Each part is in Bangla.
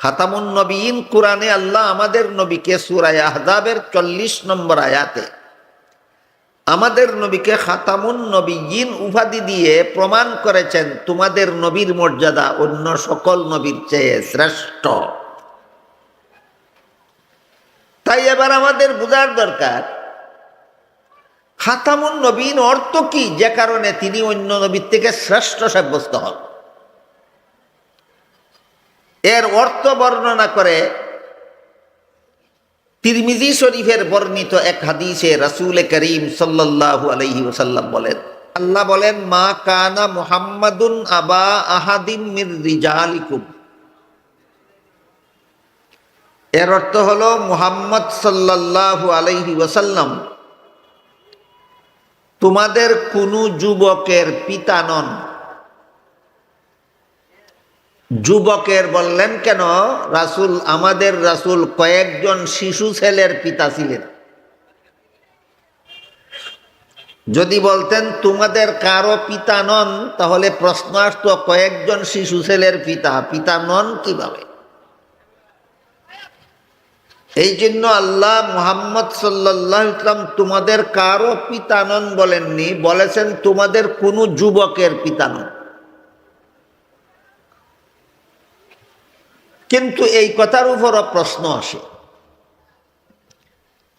খাতামুন নবীন কোরআনে আল্লাহ আমাদের নবীকে সুরায় আহজাবের চল্লিশ নম্বর আয়াতে আমাদের নবীকে খাতামুন নবীন উপাধি দিয়ে প্রমাণ করেছেন, তোমাদের নবীর মর্যাদা অন্য সকল নবীর চেয়ে শ্রেষ্ঠ। তাই এবার আমাদের বোঝার দরকার, খাতামুন নবীন অর্থ কি? যে কারণে তিনি অন্য নবীর থেকে শ্রেষ্ঠ সাব্যস্ত হন। এর অর্থ বর্ণনা করে তিরমিজি শরীফের বর্ণিত এক হাদিসে রাসূল করিম সাল্লাল্লাহু আলাইহি ওসাল্লাম বলেন, আল্লাহ বলেন, মা কানা মুহাম্মাদুন আবা আহাদিম মির রিজালিকুম। এর অর্থ হলো মুহাম্মদ সাল্লাল্লাহু আলাইহি ওসাল্লাম তোমাদের কোনো যুবকের পিতা নন। যুবকের বললেন, কেন? রাসুল, আমাদের রাসুল কয়েকজন শিশু ছেলের পিতা ছিলেন। যদি বলতেন, তোমাদের কারও পিতা নন, তাহলে প্রশ্ন আসতো, কয়েকজন শিশু ছেলের পিতা পিতা নন কীভাবে? এই জন্য আল্লাহ মুহাম্মদ সাল্লাহ ইসলাম তোমাদের কারও পিতা নন বলেননি, বলেছেন তোমাদের কোনো যুবকের পিতা নন। কিন্তু এই কথার উপরও প্রশ্ন আসে।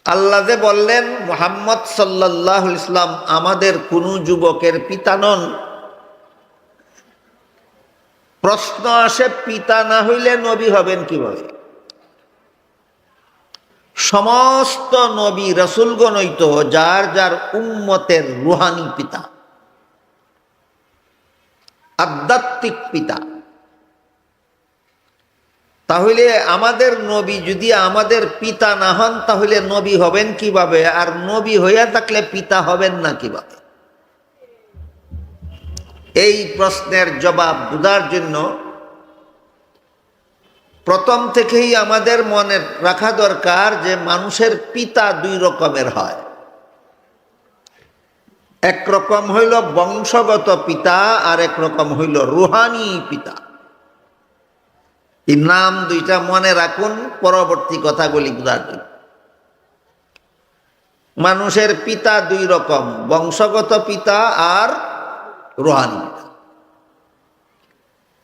আল্লাহ যে বললেন, মোহাম্মদ সাল্লাহ ইসলাম আমাদের কোনো যুবকের পিতা নন। প্রশ্ন আসে, পিতা না হইলে নবী হবেন কীভাবে? সমস্ত নবী রসুলগণই তো যার যার উম্মতের রুহানি পিতা, আধ্যাত্মিক পিতা। তাহলে আমাদের নবী যদি আমাদের পিতা না হন, তাহলে নবী হবেন কীভাবে? আর নবী হইয়া থাকলে পিতা হবেন না কীভাবে? এই প্রশ্নের জবাব বুঝার জন্য প্রথম থেকেই আমাদের মনে রাখা দরকার যে মানুষের পিতা দুই রকমের হয়। একরকম হইল বংশগত পিতা আর একরকম হইল রুহানি পিতা। এই নাম দুইটা মনে রাখুন, পরবর্তী কথাগুলি বুঝার জন্য। মানুষের পিতা দুই রকম, বংশগত পিতা আর রোহানি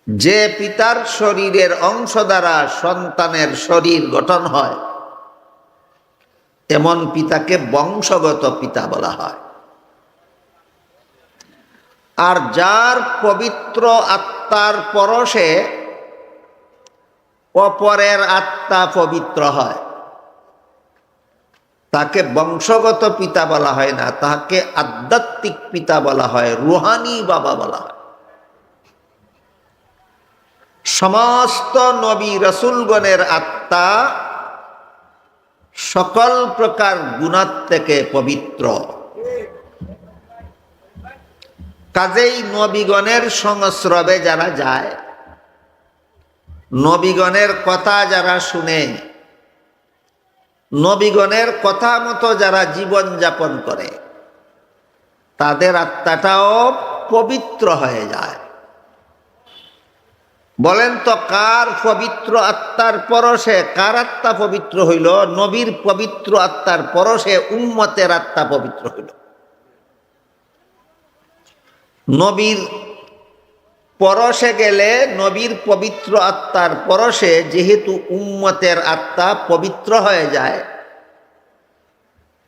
যে পিতার শরীরের অংশ দ্বারা সন্তানের শরীর গঠন হয়, এমন পিতাকে বংশগত পিতা বলা হয়। আর যার পবিত্র আত্মার পরশে অপরের আত্মা পবিত্র হয়। তাকে বংশগত পিতা বলা হয় না তাকে আধ্যাত্মিক পিতা বলা হয়, রুহানি বাবা বলা হয়। সমস্ত নবী রসুলগণের আত্মা সকল প্রকার গুণাত থেকে পবিত্র। কাজেই নবীগণের সংস্রবে যারা যায় নবীগণের কথা যারা শুনে, নবীগণের কথা মতো যারা জীবন যাপন করে, তাদের আত্মাটাও পবিত্র হয়ে যায়। বলেন তো, কার পবিত্র আত্মার পরশে, কার আত্মা পবিত্র হইল? নবীর পবিত্র আত্মার পরশে উম্মতের আত্মা পবিত্র হইল। নবীর পরশে গেলে নবীর পবিত্র আত্মার পরশে যেহেতু উম্মতের আত্মা পবিত্র হয়ে যায়,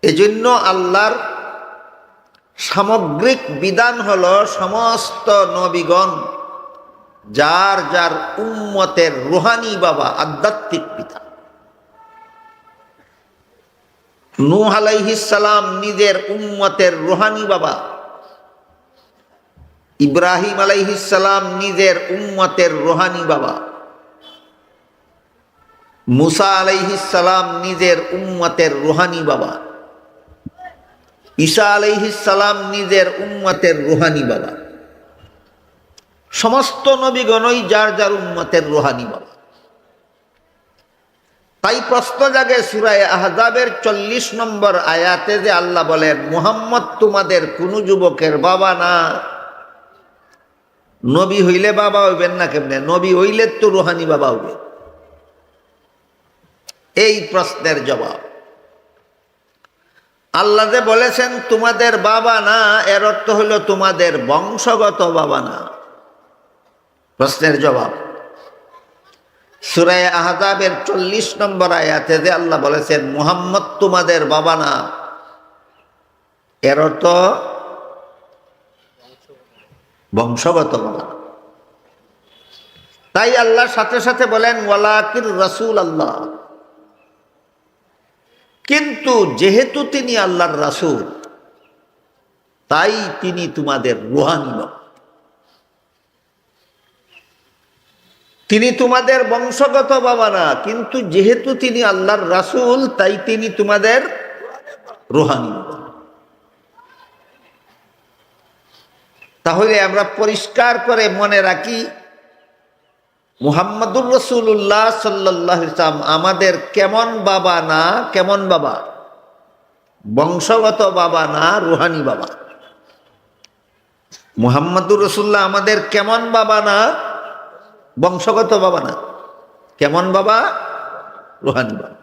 এজন্য আল্লাহর সামগ্রিক বিধান হল সমস্ত নবীগণ, যার যার উম্মতের রুহানি বাবা আধ্যাত্মিক পিতা নূহ নিজের উম্মতের রুহানি বাবা ইব্রাহিম আলাইহিসালাম নিজের উম্মতের রোহানি বাবা। মুসা আলাইহিসালাম নিজের উম্মতের রোহানি বাবা। ঈসা আলাইহিসালাম নিজের উম্মতের রোহানি বাবা। সমস্ত নবীগণই যার যার উম্মতের রোহানি বাবা। তাই প্রশ্ন জাগে সুরায় আহজাবের চল্লিশ নম্বর আয়াতে যে আল্লাহ বলেন, মুহাম্মদ তোমাদের কোনো যুবকের বাবা না। নবী হইলে বাবা হইবেন না কেমনে? নবী হইলে তো রুহানি বাবা হইবে। এই প্রশ্নের জবাব। আল্লাহ যে বলেছেন, তোমাদের বাবা না, এর অর্থ হলো তোমাদের বংশগত বাবা না। প্রশ্নের জবাব। সুরায় আহজাবের চল্লিশ নম্বর আয়াতে যে আল্লাহ বলেছেন, মুহাম্মদ তোমাদের বাবা না। এর অর্থ বংশগত বাবা তাই আল্লাহর সাথে সাথে বলেন ওয়ালাকির রসুল আল্লাহ কিন্তু যেহেতু তিনি আল্লাহর রাসূল, তাই তিনি তোমাদের রুহানি তিনি তোমাদের বংশগত বাবা না, কিন্তু যেহেতু তিনি আল্লাহর রাসূল, তাই তিনি তোমাদের রুহানি বাবা তাহলে আমরা পরিষ্কার করে মনে রাখি, মুহাম্মদুর রসুল্লাহ সাল্লাহ ইসলাম আমাদের কেমন বাবা না, কেমন বাবা? বংশগত বাবা না, রুহানি বাবা? মুহাম্মদুর রসুল্লাহ আমাদের কেমন বাবা না, বংশগত বাবা না? কেমন বাবা? রুহানি বাবা।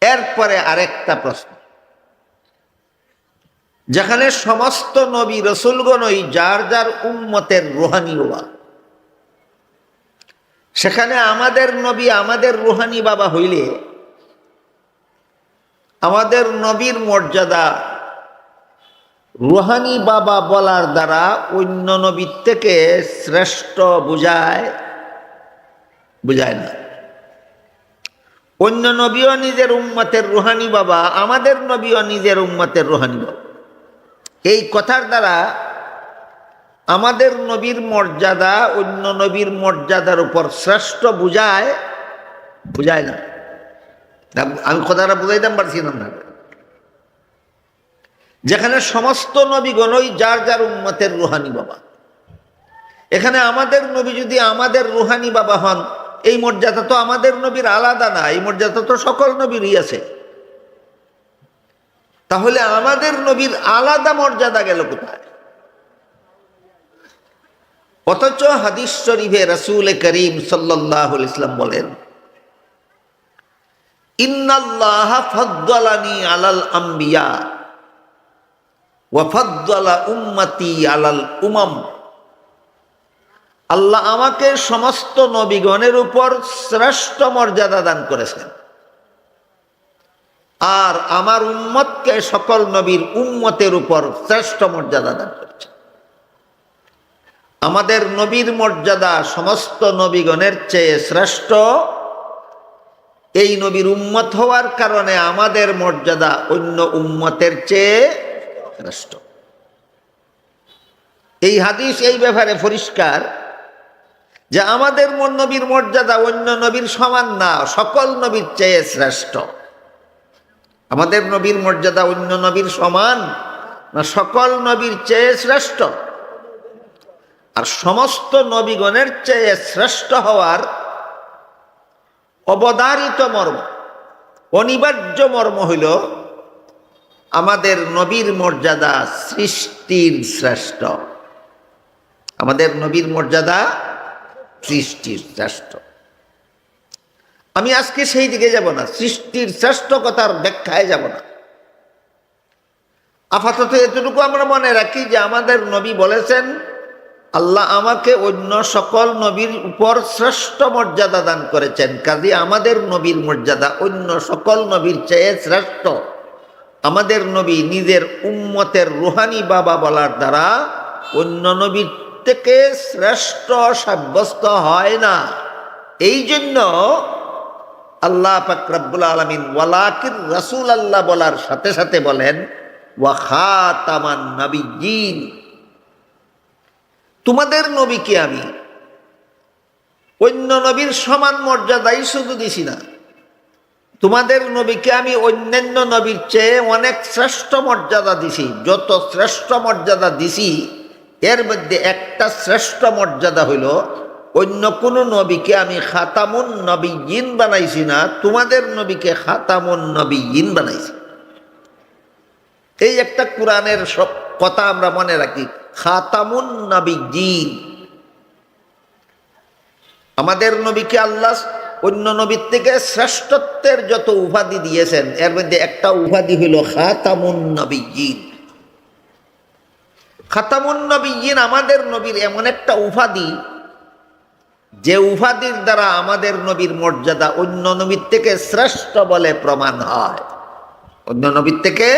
এরপরে আরেকটা প্রশ্ন। যেখানে সমস্ত নবী রসুলগণই যার যার উম্মতের রুহানি বাবা। সেখানে আমাদের নবী আমাদের রুহানি বাবা হইলে আমাদের নবীর মর্যাদা রুহানি বাবা বলার দ্বারা অন্য নবীর থেকে শ্রেষ্ঠ বুঝায় বুঝায় না। অন্য নবীও নিজের উম্মতের রুহানি বাবা, আমাদের নবীও নিজের উম্মতের রুহানি বাবা। এই কথার দ্বারা আমাদের নবীর মর্যাদা অন্য নবীর মর্যাদার উপর শ্রেষ্ঠ বুঝায় বুঝায় না। আমি কথাটা বুঝাইতাম, পারছিলাম না। যেখানে সমস্ত নবীগণই যার যার উন্মতের রুহানি বাবা। এখানে আমাদের নবী যদি আমাদের রুহানি বাবা হন, এই মর্যাদা তো আমাদের নবীর আলাদা না, এই মর্যাদা তো সকল নবীরই আছে। তাহলে আমাদের নবীর আলাদা মর্যাদা গেল কোথায়? অথচ হাদিস শরীফে রসুল করিম সাল্লাহ ইসলাম বলেন আলাল আম্বিয়া উম্মতি আলাল আল্লাহ আমাকে সমস্ত নবীগণের উপর শ্রেষ্ঠ মর্যাদা দান করেছেন। আর আমার উম্মতকে সকল নবীর উম্মতের উপর শ্রেষ্ঠ মর্যাদা দান করেছেন আমাদের নবীর মর্যাদা সমস্ত নবীগণের চেয়ে শ্রেষ্ঠ। এই নবীর উম্মত হওয়ার কারণে আমাদের মর্যাদা অন্য উম্মতের চেয়ে শ্রেষ্ঠ। এই হাদিস এই ব্যাপারে পরিষ্কার যে আমাদের নবীর মর্যাদা অন্য নবীর সমান না, সকল নবীর চেয়ে শ্রেষ্ঠ। আমাদের নবীর মর্যাদা অন্য নবীর সমান না সকল নবীর চেয়ে শ্রেষ্ঠ? আর সমস্ত নবীগণের চেয়ে শ্রেষ্ঠ হওয়ার অবদারিত মর্ম, অনিবার্য মর্ম হইল আমাদের নবীর মর্যাদা সৃষ্টির শ্রেষ্ঠ। আমাদের নবীর মর্যাদা সৃষ্টির শ্রেষ্ঠ। আমি আজকে সেই দিকে যাব না, সৃষ্টির শ্রেষ্ঠ কথার ব্যাখ্যায় যাব না। আপাতত এতটুকু আমরা মনে রাখি যে আমাদের নবী বলেছেন, আল্লাহ আমাকে অন্য সকল নবীর উপর শ্রেষ্ঠ মর্যাদা দান করেছেন, কাজে আমাদের নবীর মর্যাদা অন্য সকল নবীর চেয়ে শ্রেষ্ঠ। আমাদের নবী নিজের উম্মতের রুহানি বাবা বলার দ্বারা অন্য নবীর থেকে শ্রেষ্ঠ সাব্যস্ত হয় না। এই জন্য আল্লাহ ফাকরাবুল আলমিন ওয়ালাকির রসুল আল্লাহ বলার সাথে সাথে বলেন তোমাদের নবীকে আমি অন্য নবীর সমান মর্যাদাই শুধু দিছি না। তোমাদের নবীকে আমি অন্যান্য নবীর চেয়ে অনেক শ্রেষ্ঠ মর্যাদা দিছি। যত শ্রেষ্ঠ মর্যাদা দিছি, এর মধ্যে একটা শ্রেষ্ঠ মর্যাদা হইল অন্য কোন নবীকে আমি খাতামুন নবী ইন বানাইছি না, তোমাদের নবীকে খাতামুন নবী ইন বানাইছি। এই একটা কোরআনের সব কথা আমরা মনে রাখি, খাতামুন নবী জিন আমাদের নবীকে আল্লাহ অন্য নবীর থেকে শ্রেষ্ঠত্বের যত উপাধি দিয়েছেন, এর মধ্যে একটা উপাধি হইল খাতামুন নবীন। খাতামুন নবীন আমাদের নবীর এমন একটা উপাধি যে উপাধির দ্বারা আমাদের নবীর মর্যাদা অন্য নবীর থেকে শ্রেষ্ঠ বলে প্রমাণ হয় অন্য নবীর থেকে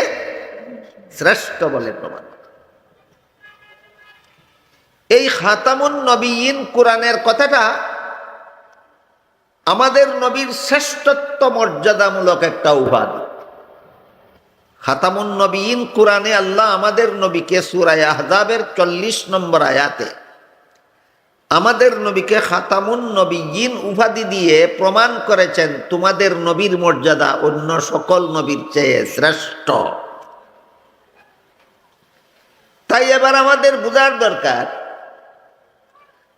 শ্রেষ্ঠ বলে প্রমাণ। এই খাতামুন নবীন কোরআনের কথাটা আমাদের নবীর শ্রেষ্ঠত্ব মর্যাদামূলক একটা উপাধি খাতামুন নবীন কোরআনে আল্লাহ আমাদের নবীকে সুরায় আহজাবের চল্লিশ নম্বর আয়াতে আমাদের নবীকে খাতামুন নবীন উপাধি দিয়ে প্রমাণ করেছেন, তোমাদের নবীর মর্যাদা অন্য সকল নবীর চেয়ে শ্রেষ্ঠ। তাই এবার আমাদের বোঝার দরকার,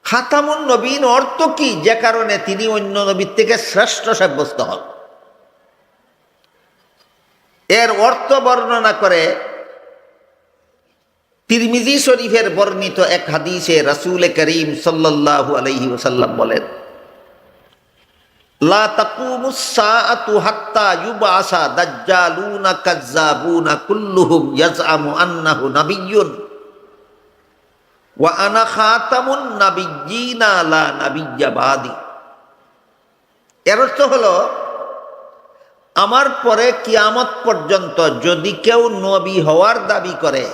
খাতামুন নবীন অর্থ কি? যে কারণে তিনি অন্য নবীর থেকে শ্রেষ্ঠ সাব্যস্ত হন। এর অর্থ বর্ণনা করে তিরমিজি শরীফের বর্ণিত এক হাদিসে রাসূল করিম সাল্লাল্লাহু আলাইহি ওয়াসাল্লাম বলেন আমার পরে কিয়ামত পর্যন্ত যদি কেউ নবী হওয়ার দাবি করে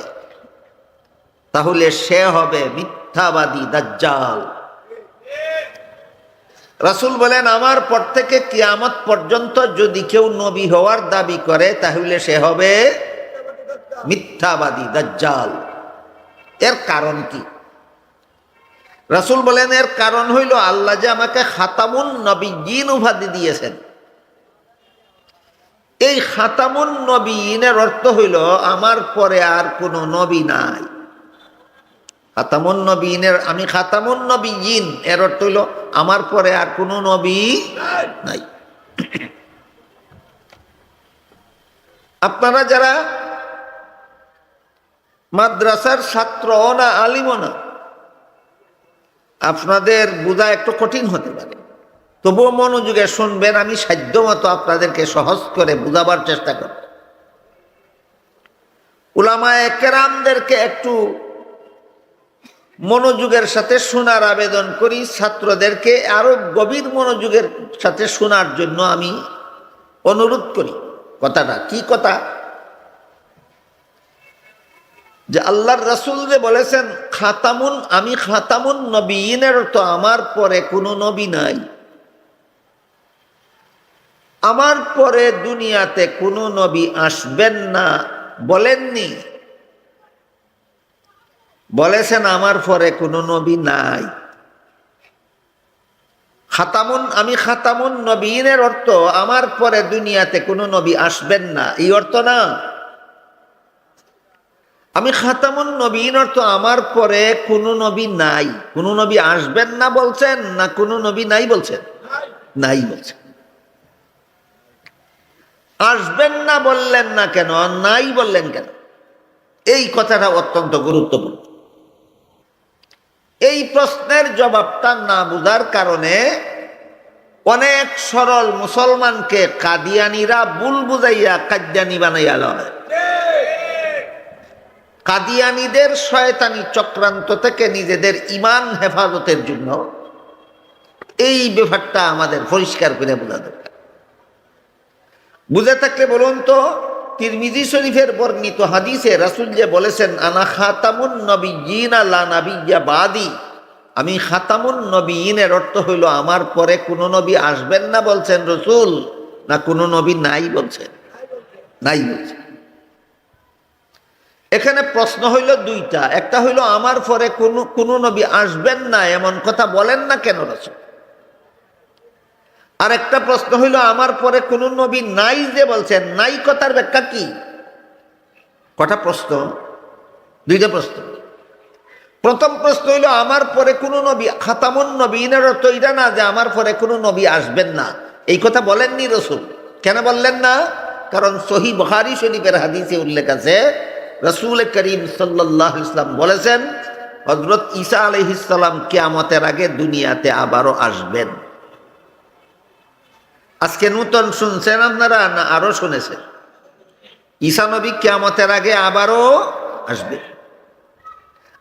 তাহলে সে হবে মিথ্যাবাদী দাজ্জাল। রাসূল বলেন, আমার পর থেকে কিয়ামত পর্যন্ত যদি কেউ নবী হওয়ার দাবি করে, তাহলে সে হবে মিথ্যাবাদী দাজ্জাল। এর কারণ কি? রাসূল বলেন, এর কারণ হইল আল্লাহ যে আমাকে খাতামুন নবীন উপাধি দিয়েছেন। এই খাতামুন নবীনের অর্থ হইল, আমার পরে আর কোনো নবী নাই। খাতামুন নবীনের, আমি খাতামুন নবীন, এর অর্থ হইল আমার পরে আর কোনো নবী নাই। আপনারা যারা মাদ্রাসার ছাত্র না আলিমও না, আপনাদের বোঝা একটু কঠিন হতে পারে। তবুও মনোযোগে শুনবেন, আমি সাধ্য মতো আপনাদেরকে সহজ করে বুঝাবার চেষ্টা করব। উলামায় কেরামদেরকে একটু মনোযোগের সাথে শোনার আবেদন করি ছাত্রদেরকে, আরও গভীর মনোযোগের সাথে শোনার জন্য আমি অনুরোধ করি। কথাটা কি কথা? যে আল্লাহর রসুল যে বলেছেন, খাতামুন, আমি খাতামুন নবীনের তো আমার পরে কোনো নবী নাই। আমার পরে দুনিয়াতে কোনো নবী আসবেন না। বলেননি। বলেছেন, আমার পরে কোনো নবী নাই। খাতামুন, আমি খাতামুন নবীনের অর্থ, আমার পরে দুনিয়াতে কোনো নবী আসবেন না। এই অর্থ না। আমি খাতামুন নবীন অর্থ, আমার পরে কোনো নবী নাই। কোনো নবী আসবেন না বলছেন, না কোনো নবী নাই বলছেন? নাই বলছেন। আসবেন না বললেন না কেন নাই বললেন কেন? এই কথাটা অত্যন্ত গুরুত্বপূর্ণ। এই প্রশ্নের জবাবটা না বুঝার কারণে অনেক সরল মুসলমানকে কাদিয়ানিরা বুল বুঝাইয়া কাদ্যানি বানাইয়া লয়। কাদিয়ানিদের শয়তানি চক্রান্ত থেকে নিজেদের ইমান হেফাজতের জন্য এই ব্যাপারটা আমাদের পরিষ্কার করে বোঝা দরকার। বুঝে থাকলে বলুন তো তিরমিজি শরীফের বর্ণিত হাদিসে রাসুল যে বলেছেন, আনা খাতামুন নবীন আলা নাবিয়া বাদি। আমি খাতামুন নবীনের অর্থ হইল, আমার পরে কোনো নবী আসবেন না, বলছেন রসুল, না কোনো নবী নাই, বলছেন। নাই বলছেন। এখানে প্রশ্ন হইল দুইটা। একটা হইল, আমার পরে কোনো কোনো নবী আসবেন না, এমন কথা বলেন না কেন রসুল? আর একটা প্রশ্ন হইল, আমার পরে কোনো নবী নাই যে বলছেন নাই কথার ব্যাখ্যা কি? কটা প্রশ্ন? দুইটা প্রশ্ন। প্রথম প্রশ্ন হইল, আমার পরে কোনো নবী, খাতামুন নবীনের অর্থ এটা না যে আমার পরে কোনো নবী আসবেন না। এই কথা বলেননি রসুল। কেন বললেন না? কারণ সহি বহারি শরীফের হাদিসে উল্লেখ আছে, রসুল করিম সাল্লাহ ইসলাম বলেছেন হজরত ঈসা আলহিসাল্লাম কেয়ামতের আগে দুনিয়াতে আবারও আসবেন। আজকে নূতন শুনছেন আপনারা না আরও শুনেছেন? ঈসা নবী কেয়ামতের আগে আবারও আসবে।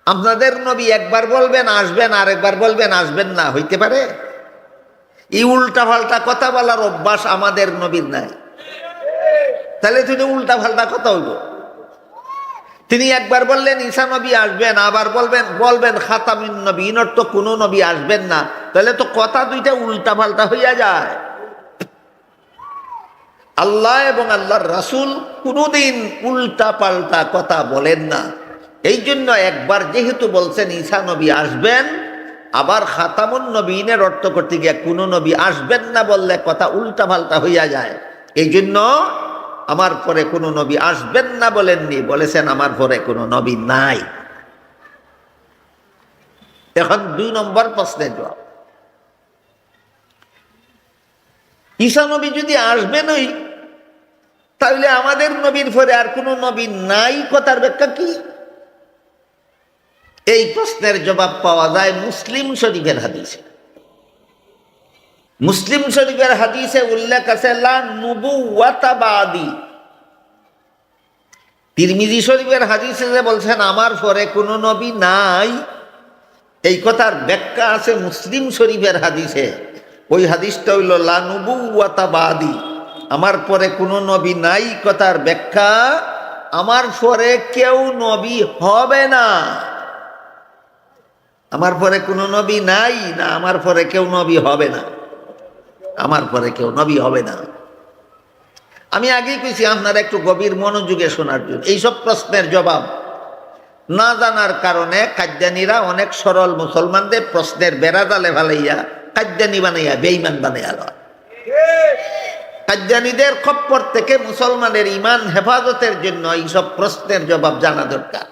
আপনাদের নবী একবার বলবেন, আসবেন, আরেকবার বলবেন, আসবেন না, হইতে পারে? এই উল্টা পাল্টা কথা বলার অভ্যাস আমাদের নবীর নাই। তাহলে তিনি উল্টা পাল্টা কথা হইব? তিনি একবার বললেন, ঈসা নবী আসবেন, আবার বলবেন বলবেন, খাতামিন নবী ইনর তো কোনো নবী আসবেন না। তাহলে তো কথা দুইটা উল্টা পাল্টা হইয়া যায়। আল্লাহ এবং আল্লাহর রাসুল কোনোদিন উল্টা পাল্টা কথা বলেন না। এই জন্য একবার যেহেতু বলছেন, ঈসা নবী আসবেন, আবার খাতামুন নবীনের অর্থ করতে গিয়ে কোনো নবী আসবেন না বললে কথা উল্টা পাল্টা হইয়া যায়। এই জন্য আমার পরে কোনো নবী আসবেন না বলেননি, বলেছেন আমার পরে কোনো নবী নাই। এখন দুই নম্বর প্রশ্নের জবাব। ঈসা নবী যদি আসবেনই, তাহলে আমাদের নবীর পরে আর কোনো নবী নাই কথার ব্যাখ্যা কি? এই প্রশ্নের জবাব পাওয়া যায় মুসলিম শরীফের হাদিসে। মুসলিম শরীফের হাদিসে উল্লেখ আছে তিরমিজি শরীফের হাদিসে যে বলছেন, আমার পরে কোনো নবী নাই। এই কথার ব্যাখ্যা আছে মুসলিম শরীফের হাদিসে। ওই হাদিসটা হইল, লা নুবুওয়াতা আমার পরে কোনো নবী নাই, কথার ব্যাখ্যা, আমার পরে কেউ নবী হবে না। আমার পরে কোনো নবী নাই, না, আমার পরে কেউ নবী হবে না। আমার পরে কেউ নবী হবে না। আমি আগেই কইছি, আপনারা একটু গভীর মনোযোগে শোনার জন্য। এইসব প্রশ্নের জবাব না জানার কারণে কাদ্যানীরা অনেক সরল মুসলমানদের প্রশ্নের বেড়া জালে ভালাইয়া কাদ্যানি বানাইয়া বেইমান বানাইয়া লয়। কাদ্যানীদের খপ্পর থেকে মুসলমানের ইমান হেফাজতের জন্য এইসব প্রশ্নের জবাব জানা দরকার।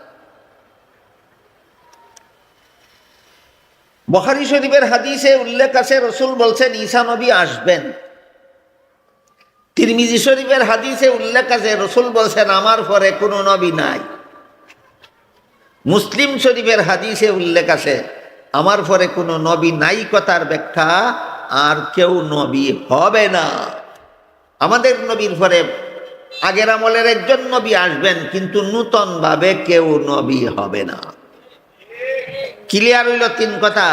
বখারি শরীফের হাদিসে উল্লেখ আছে, রসুল বলছেন, ঈসা নবী আসবেন। তিরমিজি শরীফের হাদিসে উল্লেখ আছে, রসুল বলছেন, আমার পরে কোনো নবী নাই। মুসলিম শরীফের হাদিসে উল্লেখ আছে আমার পরে কোনো নবী নাই কথার ব্যাখ্যা, আর কেউ নবী হবে না। আমাদের নবীর পরে আগের আমলের একজন নবী আসবেন, কিন্তু নূতনভাবে কেউ নবী হবে না। ক্লিয়ার হইল তিন কথা।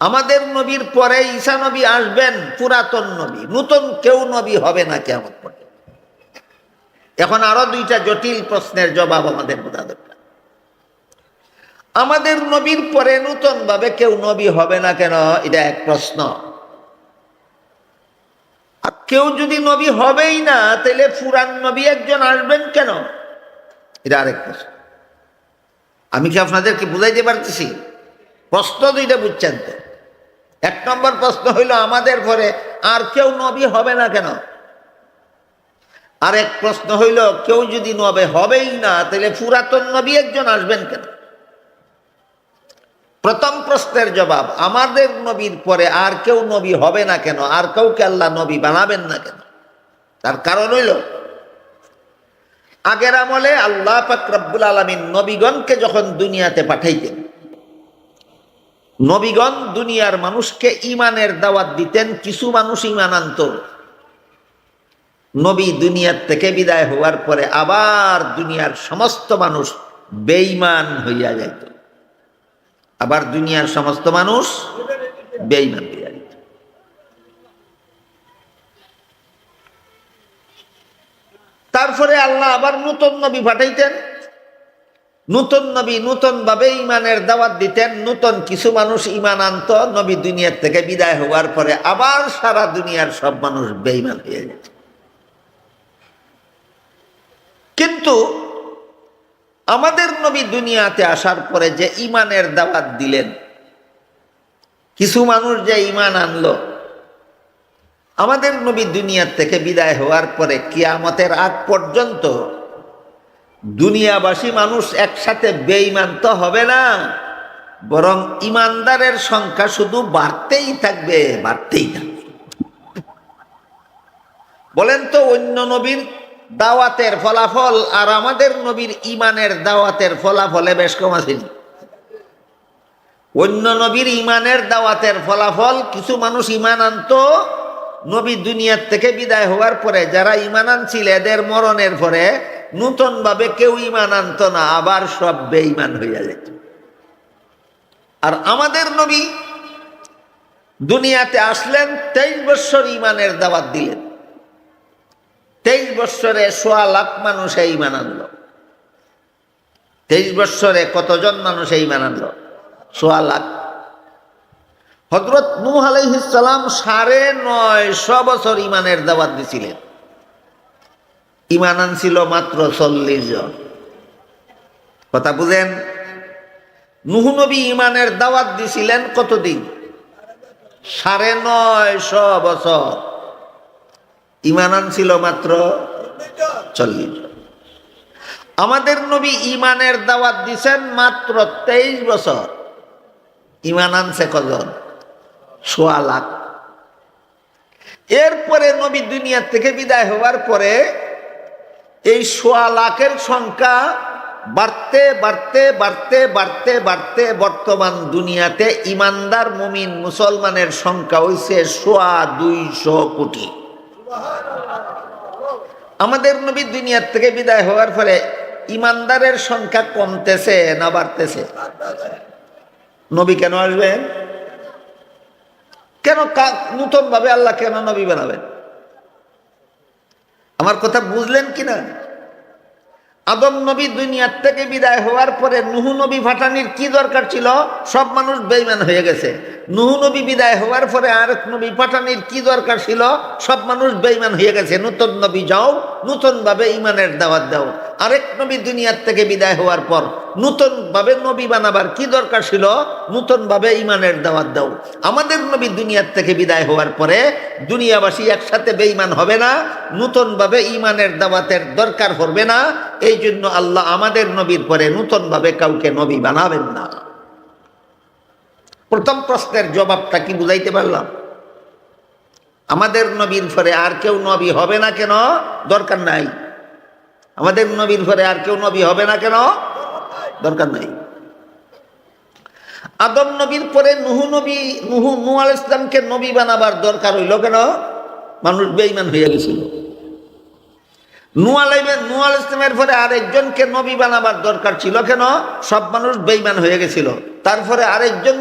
আমাদের নবীর পরে ঈসা নবী আসবেন, পুরাতন নবী, নূতন কেউ নবী হবে না কেমন পর্যন্ত। এখন আরও দুইটা জটিল প্রশ্নের জবাব আমাদের বোঝা দরকার। আমাদের নবীর পরে নূতন ভাবে কেউ নবী হবে না কেন? এটা এক প্রশ্ন। আর কেউ যদি নবী হবেই না, তাহলে পুরান নবী একজন আসবেন কেন? এটা আরেক প্রশ্ন। আমি কি আপনাদেরকে বুঝাইতে পারতেছি? প্রশ্ন দুইটা বুঝছেন তো? এক নম্বর প্রশ্ন হইল, আমাদের ঘরে আর কেউ নবী হবে না কেন? আর এক প্রশ্ন হইল, কেউ যদি নবে হবেই না, তাহলে পুরাতন নবী একজন আসবেন কেন? প্রথম প্রশ্নের জবাব, আমাদের নবীর পরে আর কেউ নবী হবে না কেন? আর কাউকে আল্লাহ নবী বানাবেন না কেন? তার কারণ হইল, আগের আমলে আল্লাহ ফাকরাবুল আলমিন নবীগণকে যখন দুনিয়াতে পাঠাইতেন, নবীগণ দুনিয়ার মানুষকে ইমানের দাওয়াত দিতেন, কিছু মানুষ ইমান আনত। নবী দুনিয়ার থেকে বিদায় হওয়ার পরে আবার দুনিয়ার সমস্ত মানুষ বেইমান হইয়া যাইত। আবার দুনিয়ার সমস্ত মানুষ হইয়া যাইত তারপরে আল্লাহ আবার নতুন নবী পাঠাইতেন। নতুন নবী নতুন ভাবে ইমানের দাওয়াত দিতেন। নতুন কিছু মানুষ ইমান আনত, নবী দুনিয়ার থেকে বিদায় হওয়ার পরে আবার সারা দুনিয়ার সব মানুষ বেইমান হয়ে যেত। কিন্তু আমাদের নবী দুনিয়াতে আসার পরে যে ইমানের দাওয়াত দিলেন, কিছু মানুষ যে ইমান আনলো, আমাদের নবী দুনিয়ার থেকে বিদায় হওয়ার পরে কিয়ামতের আগ পর্যন্ত দুনিয়াবাসী মানুষ একসাথে বেঈমান তো হবে না, বরং ইমানদারের সংখ্যা শুধু বাড়তেই থাকবে বাড়তেই থাকবে। বলেন তো অন্য নবীর দাওয়াতের ফলাফল আর আমাদের নবীর ইমানের দাওয়াতের ফলাফলে বেশ কম আসেনি অন্য নবীর ইমানের দাওয়াতের ফলাফল কিছু মানুষ ইমান আনতো, নবী দুনিয়ার থেকে বিদায় হওয়ার পরে যারা ইমান আনছিল এদের মরণের পরে নূতন ভাবে কেউ ইমান আনত না, আবার সব বেঈমান হইয়া যেত। আর আমাদের নবী দুনিয়াতে আসলেন, তেইশ বৎসর ইমানের দাওয়াত দিলেন। তেইশ বৎসরে সোয়া লাখ মানুষ এই ইমান আনলো। তেইশ বৎসরে কতজন মানুষ এই ইমান আনলো? সোয়া লাখ। হজরত নূহ আলাইহিসালাম সাড়ে নয়শ বছর ইমানের দাওয়াত দিছিলেন। ইমান আনছিল মাত্র চল্লিশ জন। কথা বুঝেন? নুহ নবী ইমানের দাওয়াত দিছিলেন কতদিন? সাড়ে নয়শ বছর। ইমান আনছিল মাত্র চল্লিশ আমাদের নবী ইমানের দাওয়াত দিছেন মাত্র তেইশ বছর। ইমান আনছে কজন? সোয়া লাখ। এরপরে নবী দুনিয়া থেকে বিদায় হওয়ার পরে এই সোয়া লাখের সংখ্যা বাড়তে বাড়তে বাড়তে বাড়তে বাড়তে বর্তমান দুনিয়াতে ইমানদার, মুমিন, মুসলমানের সংখ্যা হইছে সোয়া দুইশো কোটি। আমাদের নবী দুনিয়ার থেকে বিদায় হওয়ার ফলে ইমানদারের সংখ্যা কমতেছে না বাড়তেছে? নবী কেন আসবেন? কেন নূতন ভাবে আল্লাহ কেন নবী বানাবেন? আমার কথা বুঝলেন কিনা? আদম নবী দুনিয়ার থেকে বিদায় হওয়ার পরে নুহু নবী ফাটানির কি দরকার ছিল? সব মানুষ বেইমান হয়ে গেছে। নুহু নবী বিদায় হওয়ার পরে আরেক নবী ফাটানির কি দরকার ছিল? সব মানুষ বেইমান হয়ে গেছে। নতুন নবী যাও নতুন ভাবে ইমানের দাওয়াত দাও। আরেক নবী দুনিয়ার থেকে বিদায় হওয়ার পর নতুন ভাবে নবী বানাবার কি দরকার ছিল? নতুন ভাবে ইমানের দাওয়াত দাও। আমাদের নবী দুনিয়ার থেকে বিদায় হওয়ার পরে দুনিয়াবাসী একসাথে বেইমান হবে না নতুন ভাবে ইমানের দাওয়াতের দরকার পড়বে না। এই জন্য আল্লাহ আমাদের নবীর পরে নতুন ভাবে কাউকে নবী বানাবেন না। প্রথম প্রশ্নের জবাবটা কি বুঝাইতে পারলাম? আমাদের নবীর পরে আর কেউ নবী হবে না কেন? দরকার নাই। আমাদের নবীর পরে আর কেউ নবী হবে না কেন? দরকার নাই। আদম নবীর পরে নুহু নবী, নুহু নু ইসলামকে নবী বানাবার দরকার হইল কেন? মানুষ বেইমান হইয়া গেছিল। নু আলাইবেন নু ইসলামের পরে আরেকজনকে নবী বানাবার দরকার ছিল কেন? সব মানুষ বেইমান হয়ে গেছিল। তারপরে আরেকজন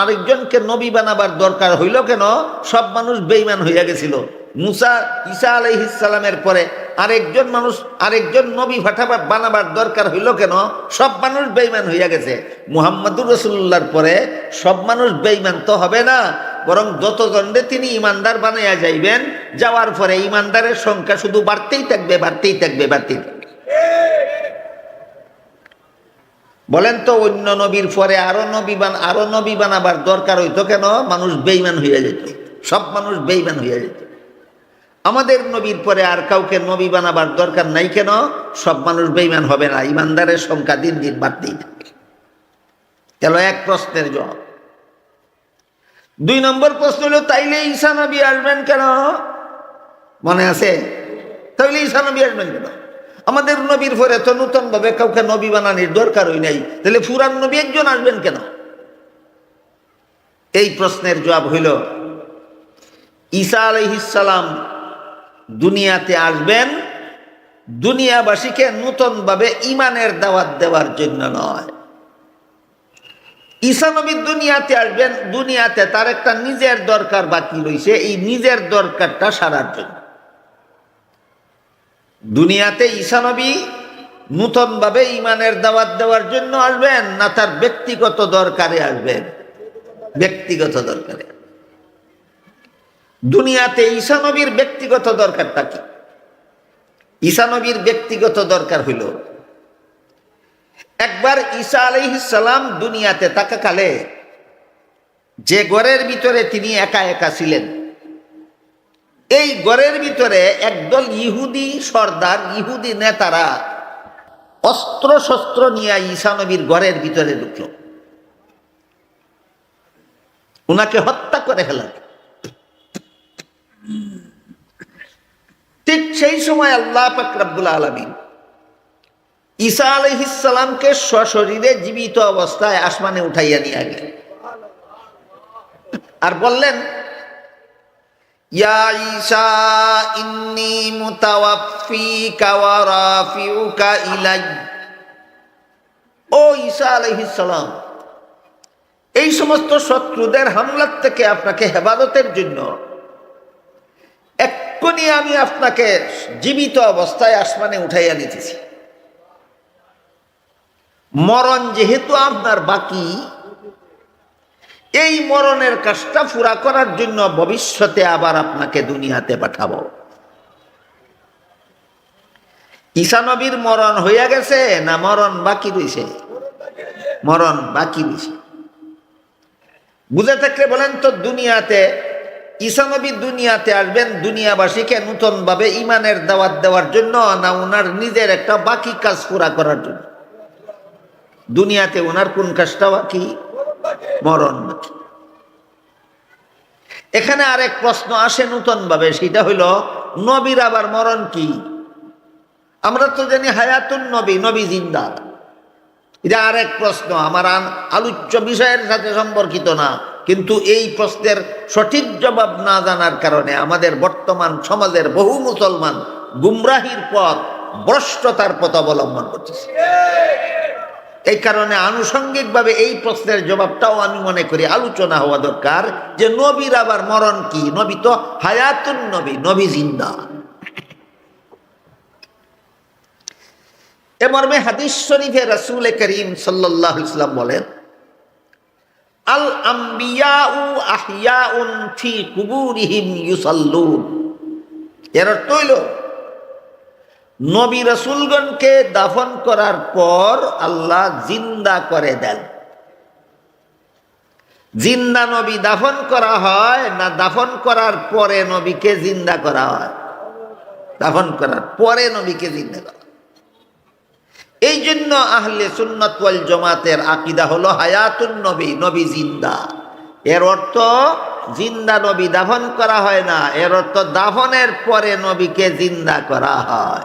আরেকজনকে নবী বানাবার দরকার হইল কেন? সব মানুষ বেইমান হইয়া গেছিল। মুসা, ঈসা আলাইহিসালামের পরে আরেকজন মানুষ, আরেকজন নবী ফাটাবার বানাবার দরকার হইল কেন? সব মানুষ বেইমান হইয়া গেছে। মুহাম্মদুর রসুল্লাহর পরে সব মানুষ বেইমান তো হবে না। বরং যত দণ্ডে তিনি ইমানদার বানাইয়া যাইবেন, যাওয়ার পরে ইমানদারের সংখ্যা শুধু বাড়তেই থাকবে বাড়তেই থাকবে বাড়তেই থাকবে। বলেন তো, অন্য নবীর পরে আরও নবী বান, আরও নবী বানাবার দরকার হইতো কেন? মানুষ বেইমান হইয়া যেত। সব মানুষ বেইমান হইয়া যেত। আমাদের নবীর পরে আর কাউকে নবী বানাবার দরকার নাই কেন? সব মানুষ বেইমান হবে না, ইমানদারের সংখ্যা দিন দিন বাড়তেই থাকে। গেল এক প্রশ্নের জবাব। দুই নম্বর প্রশ্ন হলো, তাইলে ঈশা নবী আসবেন কেন? মনে আছে? তাইলে ঈশা নবী আসবেন কেন? আমাদের নবীর পরে তো নূতন ভাবে কাউকে নবী বানানির দরকার হই নাই। তাহলে ফুরান নবী একজন আসবেন কেন? এই প্রশ্নের জবাব হইল, ঈসা আলহিসাল্লাম দুনিয়াতে আসবেন দুনিয়াবাসীকে নূতনভাবে ইমানের দাওয়াত দেওয়ার জন্য নয়। ঈসা নবী দুনিয়াতে আসবেন, দুনিয়াতে তার একটা নিজের দরকার বাকি রয়েছে এই নিজের দরকারটা সারার জন্য। দুনিয়াতে ঈসা নবী নূতনভাবে ইমানের দাওয়াত দেওয়ার জন্য আসবেন না তার ব্যক্তিগত দরকারে আসবেন? ব্যক্তিগত দরকারে। দুনিয়াতে ঈসা নবীর ব্যক্তিগত দরকারটা কি? ঈসা নবীর ব্যক্তিগত দরকার হইল একবার ঈসা আলাইহিসালাম দুনিয়াতে থাকাকালে যে ঘরের ভিতরে তিনি একা একা ছিলেন, এই ঘরের ভিতরে একদল ইহুদি সর্দার, ইহুদি নেতারা অস্ত্র শস্ত্র নিয়ে ঈসা নবীর ভিতরে ঢুকল। উনাকে হত্যা করে ফেলার ঠিক সেই সময় আল্লাহ পাকরাবুল আলমী ঈসা আলহিসামকে সশরীরে জীবিত অবস্থায় আসমানে উঠাইয়া নিয়ে গেলেন। আর বললেন, ইয়া ঈসা ইলাই। ও ঈসা আলাইহিস এই সমস্ত শত্রুদের হামলার থেকে আপনাকে হেফাজতের জন্য এক্ষুনি আমি আপনাকে জীবিত অবস্থায় আসমানে উঠাইয়া নিতেছি। মরণ যেহেতু আপনার বাকি, এই মরণের কাজটা পুরা করার জন্য ভবিষ্যতে আবার আপনাকে দুনিয়াতে পাঠাবো। ঈশানবীর মরণ হইয়া গেছে না মরণ বাকি রয়েছে মরণ বাকি রয়েছে বুঝে থাকলে বলেন তো, দুনিয়াতে ঈশা নবী দুনিয়াতে আসবেন, দুনিয়াবাসীকে নূতন ভাবে ইমানের দাওয়াত দেওয়ার জন্য না ওনার নিজের একটা বাকি কাজ পুরা করার জন্য? দুনিয়াতে ওনার কোন কাজটা বাকি মরণ। বাকি এখানে আরেক প্রশ্ন আসে নূতন ভাবে সেটা হইল, নবীর আবার মরণ কি? আমরা তো জানি হায়াতুন নবী নবী জিন্দা। এটা আরেক প্রশ্ন, আমার আলোচ্য বিষয়ের সাথে সম্পর্কিত না। কিন্তু এই প্রশ্নের সঠিক জবাব না জানার কারণে আমাদের বর্তমান সমাজের বহু মুসলমান গুমরাহির পথ, ভ্রষ্টতার পথ অবলম্বন করতেছে। এই কারণে আনুষঙ্গিকভাবে এই প্রশ্নের জবাবটাও আমি মনে করি আলোচনা হওয়া দরকার যে নবীর আবার মরণ কি? নবী তো হায়াতুন নবী নবী জিন্দা। এ মর্মে হাদিস শরীফে রাসূল করিম সাল্লাল্লাহু আলাইহি সাল্লাম বলেন, আল আম্বিয়াউ আহইয়াউন ফি কুবুরিহিম ইউসাল্লুন। এর অর্থ হইল নবী রসুলগণকে দাফন করার পর আল্লাহ জিন্দা করে দেন। জিন্দা নবী দাফন করা হয় না দাফন করার পরে নবীকে জিন্দা করা হয়? দাফন করার পরে নবীকে জিন্দা করা এই জন্য আহলে সুন্নতওয়াল জমাতের আকিদা হলো হায়াতুন নবী নবী জিন্দা। এর অর্থ জিন্দা নবী দাফন করা হয় না। এর অর্থ দাফনের পরে নবীকে জিন্দা করা হয়।